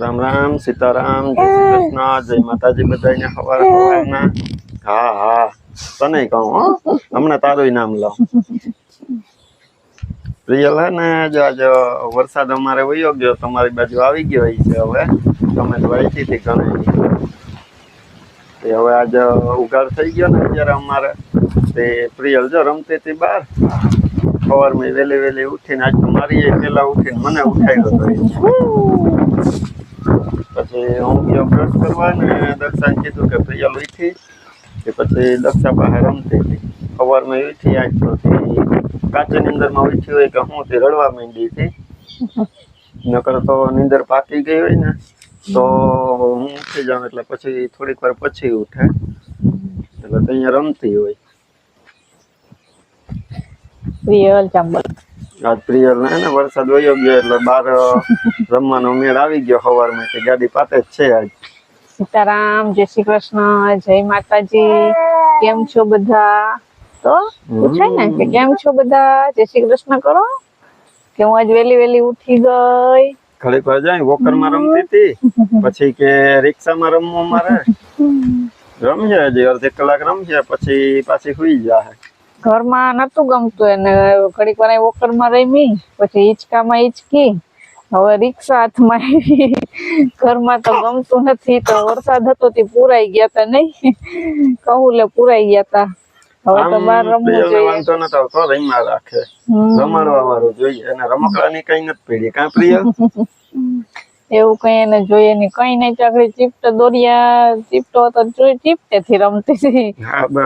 રામ રામ, સીતારામ, જય કૃષ્ણ, જય માતાજી બધાને હવાર હવારના. હા હા. તને કહું, હો. હમણાં તારું નામ લો પ્રિયલ હે ને, જો આજે વરસાદ અમારે વયો ગયો, તમારી બાજુ આવી ગયો છે હવે. તમે તો વાંચી હતી ઘણી હવે આજે ઉઘાડ થઈ ગયો ને અત્યારે અમારે. તે પ્રિયલ જો રમતી હતી બહાર. સવારમાં વહેલી વહેલી ઉઠીને, આજ તો મારી પહેલાં ઉઠીને મને ઉઠાવ્યો હતો. પછી હું ગયો બ્રશ કરવા ને દક્ષાને કીધું કે પ્રિયલ ઉઠી કે પછી દક્ષા પાસે રમતી હતી. સવારમાં ઉઠી આજ તો તે કાચી નીંદરમાં ઉઠી હોય કે હું તે રડવા માંડી હતી. નકર તો નીંદર પાકી ગઈ હોય ને, તો હું ઉઠી જાઉં એટલે પછી થોડીક વાર પછી ઉઠે. એટલે તો અહીંયા રમતી હોય. પ્રિયલ ચાંબલ. આજ પ્રિયલ ને એને વરસાદ વયો ગયો એટલે બાર રમવાનો મેળ આવી ગયો સવારમાં કે ગાડી પાતે જ છે આજ. સીતારામ જય શ્રી કૃષ્ણ જય માતાજી. કેમ છો બધા? તો પૂછાય ને કે કેમ છો બધા? જય શ્રી કૃષ્ણ કરો. કે હું આજ વેલી વેલી ઉઠી ગઈ. ઘડીક વાર જાય વોકરમાં રમતી હતી. પછી કે રિક્ષા માં રમવું મારે રમશે હજી અડધી કલાક રમશે પછી પાછી સુઈ જાય ઘરમાં નતું ગમતું એને. ઘડીક વાર વોકરમાં રમી પછી હિંચકામાં હિંચકી. હવે રિક્ષા હાથમાં ઘરમાં તો ગમતું નથી તો વરસાદ હતો તે પુરાઈ ગયા તા નહીં. કહું લે પુરાઈ ગયા તા. હવે તો બહાર રમવું જોઈએ. વાંધો નતો આવતો રમ્યા રાખે. રમાડવા વાળું જોઈએ. અને રમકડાની કઈ નથી પીડી. કાં પ્રિયલ એવું કઈ એને જોઈએ નહીં. કઈ નહીં ચાકડી ચીપટો દોરિયા ચીપટો હતો જોઈ ચીપટે થી રમતી હતી.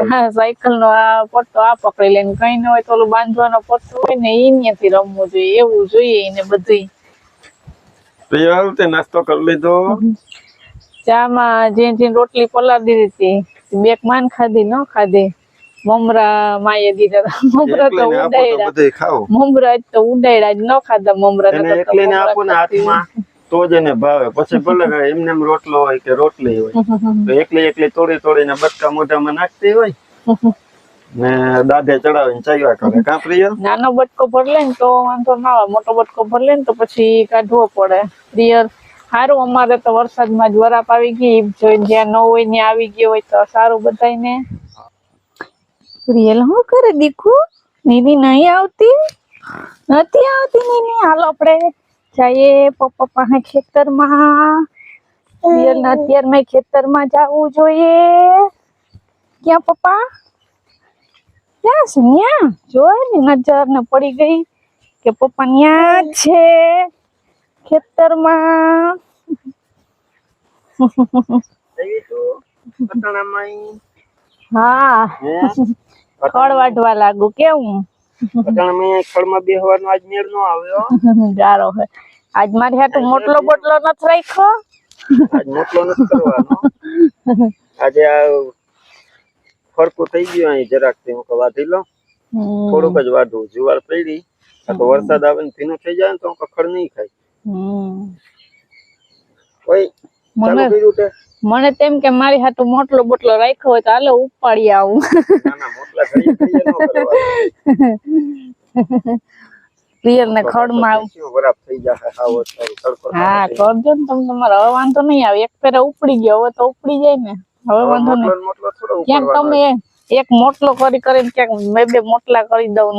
હા સાયકલ નો આ પટ્ટો આ પકડી લઈને કઈ ન હોય તો ઓલું બાંધવાનો પટ્ટો હોય ને ઈ થી રમવું જોઈએ એવું જોઈએ એને બધું નાસ્તો કરી લીધો. ચામાં જે જે રોટલી પલાળી દીધી હતી. બેક માન ખાધી ન ખાધી. મમરા માયે દીધા. મમરા તો ઉડાયડા મમરા તો ઉડાયડા જ ન ખાધા મમરા તો એકલીને આપો ને હાથમાં. તો જ એને ભાવે. પછી ભલે એમને એમ રોટલો હોય કે રોટલી હોય તો એકલી એકલી તોડી તોડીને બટકા મોઢામાં નાખતી હોય ને દાઢે ચડાવીને ચાવ્યા કરે. કાં નાનો બટકો ભરલે ને તો વાંધો ના આવે. મોટો બટકો ભરલે ને તો પછી કાઢવો પડે. પ્રિયર સારું અમારે તો વરસાદમાં જ વરાપ આવી ગઈ. જો જ્યાં ન હોય ત્યાં આવી ગયો હોય તો સારું બધાયને. પ્રિયલ શું કરે દીકુ? નીની નહીં આવતી? નથી આવતી નીની? હાલો આપણે જઈએ પપ્પા પાસે ખેતરમાં. પ્રિયલ ને અત્યારમાં ખેતરમાં જવું જોઈએ. ક્યાં પપ્પા? ક્યાં છે? ન્યા? જોય ને નજર ને પડી ગઈ કે પપ્પા ન્યા જ છે ખેતરમાં. હા. ખડ વાઢવા લાગુ કેવું? ખડમાં બેહવાનો આજ મેળ નો આવ્યો ગારો હે. આજ મારી હાટુ મોટલો બોટલો નથી રાખ્યો? આજ મોટલો નથી કરવાનો. આજે આ ફરકું થઈ ગયું અહીં જરાકથી હું વાધી લો. થોડુંક જ વાઢું જુવાર પડી. તો વરસાદ આવે ને ભીનું થઈ જાય ને તો કખડ નહીં ખાય. કોઈ મને મને તેમ કે મારી હાટુ મોટલો બોટલો રાખ્યો હોય તો હાલો ઉપાડી આવું. ના ના ખડમાં હા કરજો ને તમે તમારો હવે વાંધો નહીં આવે. એક ફેરે ઉપડી ગયો હવે તો ઉપડી જાય ને. હવે વાંધો નહીં. મોટલો થોડો ક્યાંક તમે એક મોટલો કરી કરીને ક્યાંક મેં બે મોટલા કરી દઉં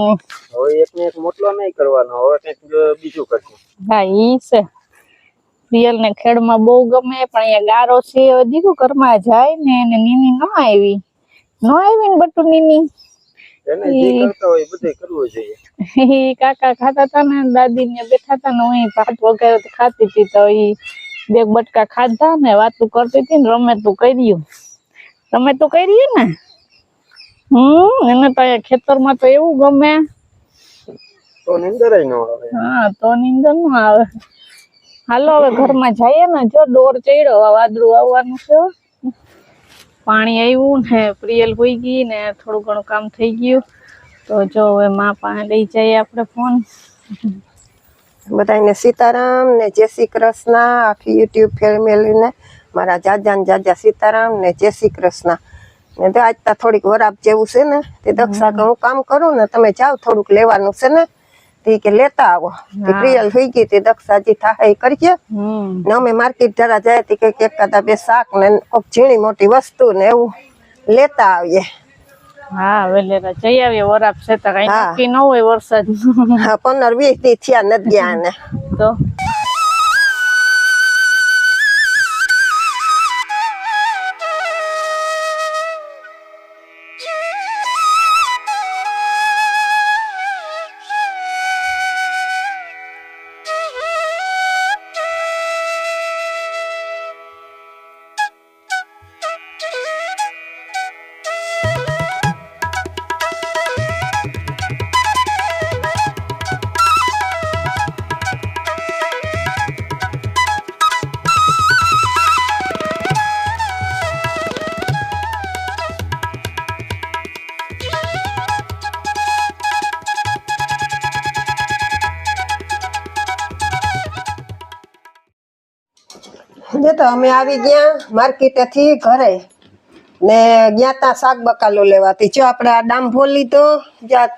હવે એક ને એક મોટલો નહીં કરવાનો હવે કંઈક બીજું કરશું. હા ઈ છે. રિયલ ને ખેડમાં બહુ ગમે પણ અહીંયા ગારો છે. દીકુ ઘરમાં જાય ને એને નીની ન આવી. ન આવી ને બટુ નીની. કાકા ખાતા હતા ને દાદી ને બેઠા હતા ને હું ભાત વગેરે ખાતી હતી તો ઈ બે બટકા ખાધા ને વાતું કરતી હતી ને રમે તું કર્યું. રમે તું કર્યું ને. હમ એને તો અહીંયા ખેતરમાં તો એવું ગમે. તો નિંદર હા તો નીંદરનું આવે. હાલો, હવે ઘરમાં જઈએ ને, જો ડોર ચડ્યો વાદળું આવવાનું છે. પાણી આવ્યું ને, પ્રિયલ હોઈ ગઈ ને, થોડું ઘણું કામ થઈ ગયું. તો જો હવે માં પાસે લઈ જઈએ આપણે ફોન. બધાને સીતારામ ને જય શ્રી કૃષ્ણ, આખી યુટ્યુબ ફેમિલીને, મારા જાજા ને જાજા સીતારામ ને જય શ્રી કૃષ્ણ. ને તો આજ થોડીક વરાપ જેવું છે ને, તે દક્ષા હું કામ કરું ને, તમે જાઓ, થોડુંક લેવાનું છે ને. તે કે લેતા આવો. તે. પ્રિયલ થઈ ગઈ તે દક્ષાજી થાય કરીએ ને અમે માર્કેટ જરા જાય તે કંઈક એકાદા બે શાક ને ઝીણી મોટી વસ્તુ ને એવું લેતા આવીએ. હા વેલેરા જઈ આવીએ. વરાપ છે તો કઈ. નક્કી ન હોય વરસાદ. હા પંદર વીસ દી થયા નથી ગયા ને તો? અમે આવી ગયા માર્કેટેથી ઘરે. ને ગયા તા શાક બકાલો લેવાથી. જો આપણે આ ડાંભો લીધો જ્યાં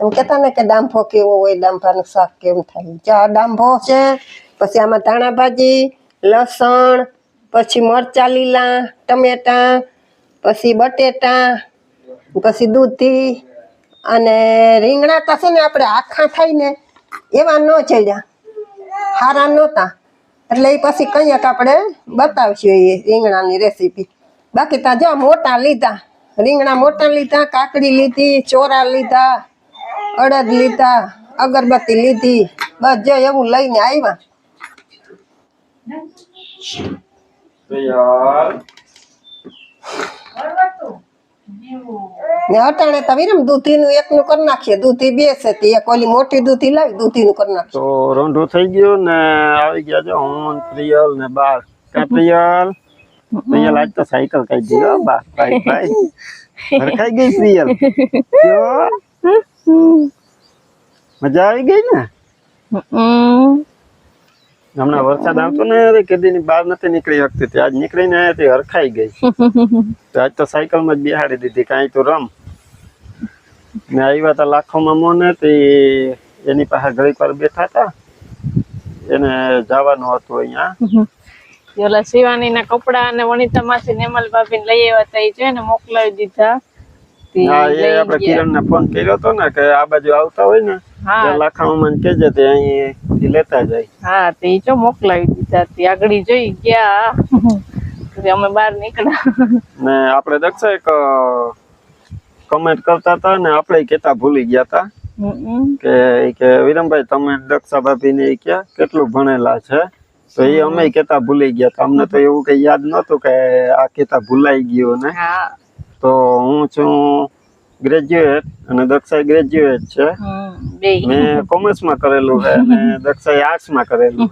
તમે કહેતા ને કે ડાંભો કેવો હોય ડાંભાનું શાક કેમ થાય? જો ડાંભો છે, પછી આમાં ધાણા ભાજી, લસણ, પછી મરચા લીલા, ટમેટા, પછી બટેટા, પછી દૂધી અને રીંગણા તો છે ને આપણે આખા થાય ને એવા ન ચડ્યા. હારા નહોતા. એટલે એ પછી કંઈક આપણે બતાવશું એ રીંગણાની રેસીપી બાકી તા જો મોટા લીધા. રીંગણા મોટા લીધા, કાકડી લીધી, ચોરા લીધા, અડદ લીધા, અગરબત્તી લીધી, બસ જો એવું લઈને આવ્યા. ને અટાણે તો વિરમ એક નું કરી નાખીએ. દૂધી બે છે તે. એક ઓલી મોટી દૂધી લાવી દૂધીનું કરી નાખીએ. તો રોંઢું થઈ ગયું ને આવી ગયા જો હું પ્રિયલ ને બાર કા પ્રિયલ? પ્રિયલ આજ તો સાયકલ કઈ દીધો બા ભાઈ ભાઈ. હરખાઈ ગઈ પ્રિયલ? જો. મજા આવી ગઈ ને? હમ. હમણાં વરસાદ આવતો ને અરે કદી ની બહાર નથી નીકળી શકતી તે આજ નીકળીને આયા તે હરખાઈ ગઈ. તો આજ તો સાયકલમાં જ બિહાડી દીધી કાંઈ તો રમ. ને આવ્યા તો લાખો માં મોને તે એની પાસે ઘડીક વાર બેઠા હતા એને જવાનું હતું અહીંયા. ઓલા શિવાની ના કપડા અને વનિતા માસી નેમલ ભાભી લઈ આવ્યા હતા એ છે ને મોકલાવી દીધા. હા એ આપણે કિરણ ને ફોન કર્યો હતો ને કે આ બાજુ આવતા હોય ને હા. તો લાખામાં મને તે અહીં લેતા જાય. હા તે જો મોકલાવી દીધા. તે આગળ જોઈ ગયા. અમે બહાર નીકળ્યા. ને આપણે દક્ષા એક કમેન્ટ કરતા હતા ને આપણે કેતા ભૂલી ગયા હતા. કે કે વિરમભાઈ તમે દક્ષા ભાભી ને ક્યાં? કેટલું ભણેલા છે? તો એ અમે કેતા ભૂલી ગયા હતા. અમને તો એવું કઈ યાદ નતું કે આ કેતા ભૂલાઈ ગયું ને. હા. તો હું છું ગ્રેજ્યુએટ અને દક્ષાઈ ગ્રેજ્યુએટ છે. મેં કોમર્સમાં કરેલું છે અને દક્ષાએ આર્ટ્સમાં કરેલું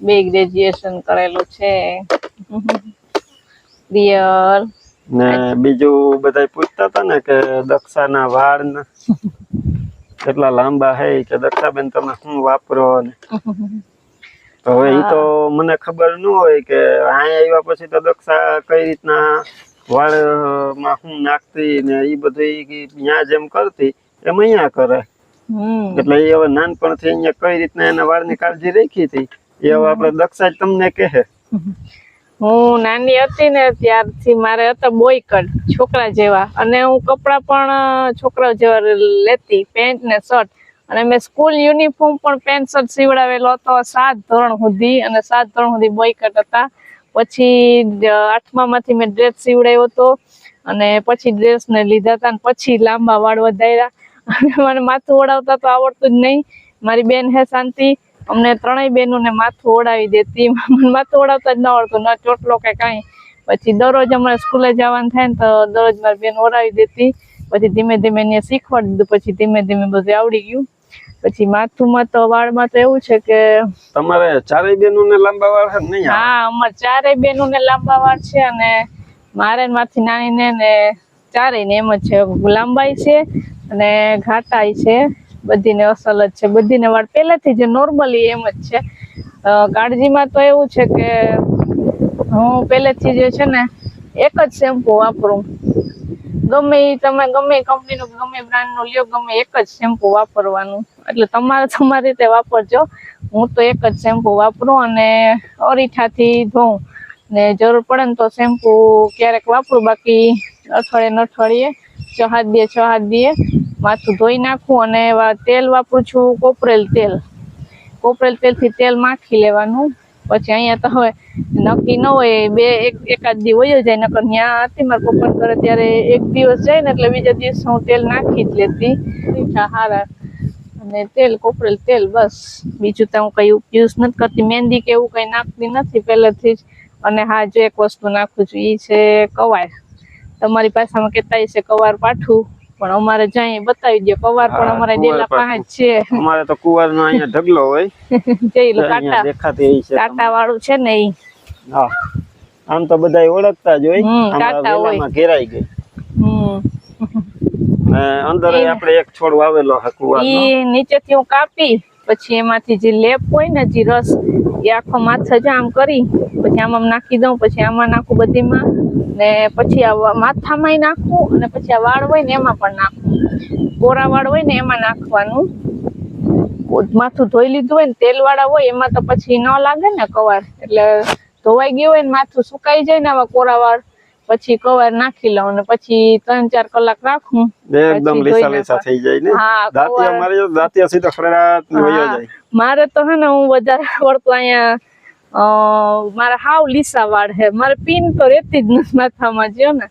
બે ગ્રેજ્યુએશન કરેલું છે. રિયલ ને બીજું બધા પૂછતા હતા ને કે દક્ષાના વાળ કેટલા લાંબા હે કે દક્ષાબેન તમે શું વાપરો ને? તો હવે એ તો મને ખબર ન હોય કે અહીંયા આવ્યા પછી તો દક્ષા કઈ રીતના વાળમાં હું નાખતી ને એ બધું ત્યાં જેમ કરતી એમ અહીંયા કરે. એટલે એ હવે નાનપણથી અહીંયા કઈ રીતના એના વાળની કાળજી રાખી હતી એ હવે આપણે દક્ષા તમને કહે. હું નાની હતી ને ત્યારથી મારે હતા બોય કટ છોકરા જેવા. અને હું કપડાં પણ છોકરા જેવા લેતી પેન્ટ ને શર્ટ. અને મેં સ્કૂલ યુનિફોર્મ પણ પેન્ટ શર્ટ સીવડાવેલો હતો સાત ધોરણ સુધી. અને સાત ધોરણ સુધી બોય કટ હતા. પછી આઠમામાંથી મેં ડ્રેસ સીવડાવ્યો હતો અને પછી ડ્રેસ ને લીધા હતા પછી લાંબા વાળ વધાર્યા. અને મને માથું ઓળાવતા તો આવડતું જ નહીં. મારી બેન હે શાંતિ. અમને ત્રણેય બેનોને માથું ઓળાવી દેતી. મને માથું ઓળાવતા જ ન આવડતું, ન ચોટલો કે કાંઈ. પછી દરરોજ અમારે સ્કૂલે જવાનું થાય ને તો દરરોજ મારી બેન ઓળાવી દેતી. પછી ધીમે ધીમે એને શીખવાડી દીધું. પછી ધીમે ધીમે બધું આવડી ગયું. પછી માથુંમાં તો વાળમાં તો એવું છે કે તમારે ચારેય બેનો ને લાંબા વાળ છે નહીં? હા અમારે ચારેય બેનોને લાંબા વાળ છે અને મારે માથી નાની ને ને ચારેય ને એમ જ છે. લાંબાઈ છે અને ઘાટાઈ છે. બધીને અસલ જ છે. બધીને વાળ પહેલેથી જે નોર્મલી એમ જ છે. કાળજીમાં તો એવું છે કે હું પહેલેથી જે છે ને એક જ શેમ્પુ વાપરું. ગમે તમે ગમે કંપનીનું ગમે બ્રાન્ડનું લ્યો, ગમે એક જ શેમ્પુ વાપરવાનું. એટલે તમારે, તમારી રીતે વાપરજો. હું તો એક જ શેમ્પુ વાપરું અને અરીઠાથી ધોઉં. ને જરૂર પડે ને તો શેમ્પુ ક્યારેક વાપરું, બાકી અઠવાડિયે ન અઠવાડિયે છ હાથ દીએ છ હાથ દે, માથું ધોઈ નાખું અને તેલ વાપરું છું, કોપરેલ તેલ. કોપરેલ તેલથી તેલ માખી લેવાનું. પછી અહીંયા તો હવે નક્કી ન હોય, બે એક એકાદ દી વયો જાય, નકર ત્યાં હતી મારા પપ્પા કરે ત્યારે એક દિવસ જાય ને એટલે બીજા દિવસ હું તેલ નાખી જ લેતી. મીઠા, હારા અને તેલ, કોપરેલ તેલ, બસ. બીજું તો હું કઈ યુઝ નથી કરતી. મહેંદી કે એવું કઈ નાખતી નથી પહેલેથી જ. અને હા, જો એક વસ્તુ નાખું છું એ છે કવાર. તમારી પાસામાં કહેતા છે કવાર પાઠું. પણ અમારે જાય બતાવી દે કવાર પણ અમારે ડેલા પાંચ છે. અમારે તો કુવારનો અહીંયા ઢગલો હોય. જઈ લો અહીંયા દેખાતી છે કાટા વાળું છે ને ઈ. હા. આમ તો બધા ઓળખતા જ હોય. કાટા હોય. ઘેરાઈ ગઈ. હમ. ને અંદર આપણે એક છોડ વાવેલો છે કુવારનો. ઈ નીચેથી હું કાપી પછી એમાંથી જે લેપ હોય ને જે રસ એ આખો માથે જ આમ કરી પછી આમાં નાખી દઉં પછી આમાં નાખું બધીમાં. ને પછી આ માથામાંય નાખવું અને પછી આ વાળ હોય ને એમાં પણ નાખવું કોરા વાળ હોય ને એમાં નાખવાનું. માથું ધોઈ લીધું હોય ને તેલ વાળા હોય એમાં તો પછી ન લાગે ને કવાર. એટલે ધોવાઈ ગયું હોય ને માથું સુકાઈ જાય ને આવા કોરા વાળ પછી કવાર નાખી લઉં ને પછી ત્રણ ચાર કલાક રાખું. એકદમ લીસા લીસા થઈ જાય ને? હા, દાંતિયા કુંવર. દાંતિયા સીધો ખડરાટ વયો હા, જાય. મારે તો હે ને હું વધારે પડતું અહીંયા મારા હાવ લીસા વાળ હે. મારે પીન તો રહેતી જ નથી માથામાં જો ને?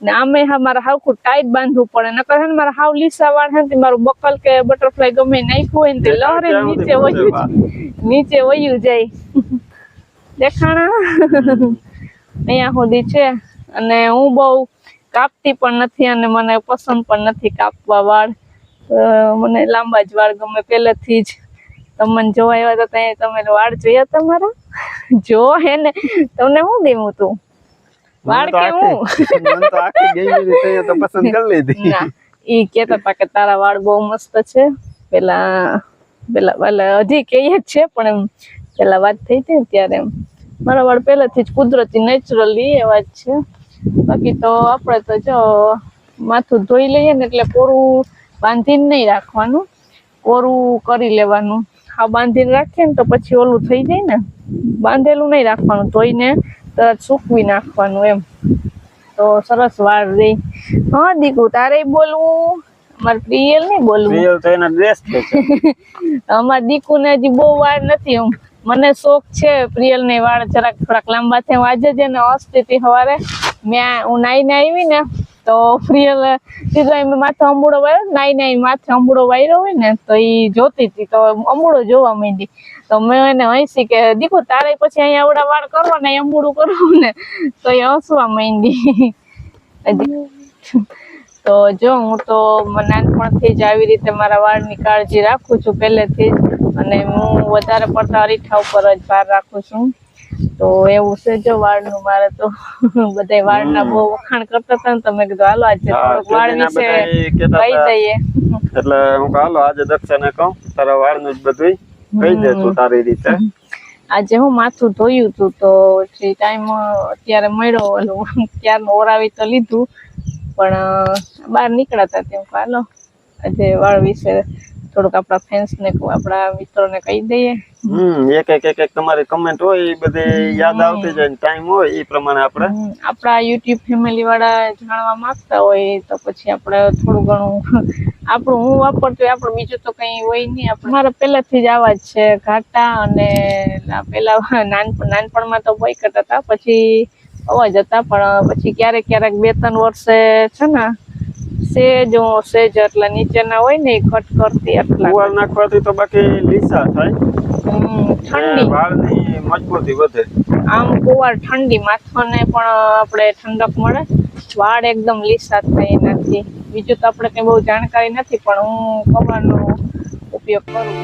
ને આમે હા મારે હાવખું ટાઈટ બાંધવું પડે. નકર હે મારા હાવ લીસા વાળ હે મારું બકલ કે બટરફ્લાય ગમે નાખ્યું હોય ને તે લહરે નીચે વયું નીચે વયું જાય. દેખાણા? અહીંયા સુધી છે. અને હું બહુ કાપતી પણ નથી અને મને પસંદ પણ નથી કાપવા વાળ. મને લાંબા જ વાળ ગમે પહેલેથી જ. તમને જોવા આવ્યા હતા ત્યાં તમે વાળ જોયા તમારા? જો હે ને તમને શું ગમ્યું તું? વાળ કે તો તો ના ઈ કેતા હતા કે તારા વાળ બહુ મસ્ત છે. પેલા પેલા પેલા હજી કહીએ જ છે પણ એમ પેલા વાત થઈ હતી ત્યારે એમ. મારા વાળ પહેલાથી જ કુદરતી નેચરલી એવા જ છે. બાકી તો આપણે તો જો માથું ધોઈ લઈએ ને એટલે કોરું બાંધીને નહીં રાખવાનું. કોરું કરી લેવાનું. હા બાંધીને રાખીએ ને તો પછી ઓલું થઈ જાય ને. બાંધેલું નહીં રાખવાનું ધોઈને તરત સૂકવી નાખવાનું એમ. તો સરસ વાળ રહી. હા દીકુ તારે બોલવું? અમારે પ્રિયલ નહીં બોલવું. પ્રિયલ તો એના ડ્રેસ છે. અમાર દીકુ ને હજી બહુ વાર નથી એમ. મને શોખ છે પ્રિયલ ને વાળ જરાક થોડાક લાંબા છે હું આજે જ એને હોસ્પિટલ સવારે મેં હું નાઈને આવી ને તો પ્રિયલ સીધો એમ માથે અંબુડો વાયરો નાઈ નાઈ માથે અંબુડો વાયરો હોય ને તો એ જોતી હતી. તો અંબુડો જોવા માંડી. તો મેં એને હસી કે દીકુ, તારે પછી અહીંયા આવડા વાળ કરો ને અંબુડું કરવું ને. તો એ હસવા માંડી. તો જો હું તો નાનપણથી જ આવી રીતે મારા વાળની કાળજી રાખું છું, પહેલેથી જ. અને હું વધારે પડતા અરીઠા ઉપર જ ભાર રાખું છું. તો એવું છે જો વાળનું મારે તો બધા વાળના બહુ વખાણ કરતા હતા ને તમે કીધું હાલો આજે થોડુંક વાળ વિશે કહી દઈએ. એટલે હું હાલો આજે દક્ષાને કહું તારા વાળનું જ બધું કહી દે તું તારી રીતે. આજે હું માથું ધોયું હતું તો જે ટાઈમ અત્યારે મળ્યો ઓલું ત્યારનું ઓરાવી તો લીધું પણ બહાર નીકળ્યા હતા તેમ હાલો આજે વાળ વિશે થોડુંક આપણા ફેન્સ ને આપણા મિત્રોને કહી દઈએ. હમ એક એક એક એક તમારી કમેન્ટ હોય એ બધી યાદ આવતી જાય ટાઈમ હોય એ પ્રમાણે આપણે. આપણા યુટ્યુબ ફેમિલી વાળા જાણવા માંગતા હોય તો પછી આપણે થોડું ઘણું આપણું હું વાપરતું હોય આપણે બીજું તો કઈ હોય નહીં. આપણે મારા પહેલાથી જ આવા જ છે ઘાટા અને પેલા નાનપણ નાનપણમાં તો બોય કરતા હતા પછી અવાજ હતા પણ પછી ક્યારેક ક્યારેક બે ત્રણ વર્ષે છે ને સેજ સેજ એટલા નીચેના હોય ને કટ કરતી એટલા કુવાર નાખવાથી તો બાકી લીસા થાય. ઠંડી. વાળની મજબૂતી વધે. આમ કુવાર ઠંડી માથાને પણ આપણે ઠંડક મળે. વાળ એકદમ લીસા થાય એનાથી. બીજું તો આપણે કંઈ બહુ જાણકારી નથી પણ હું કવારનો ઉપયોગ કરું.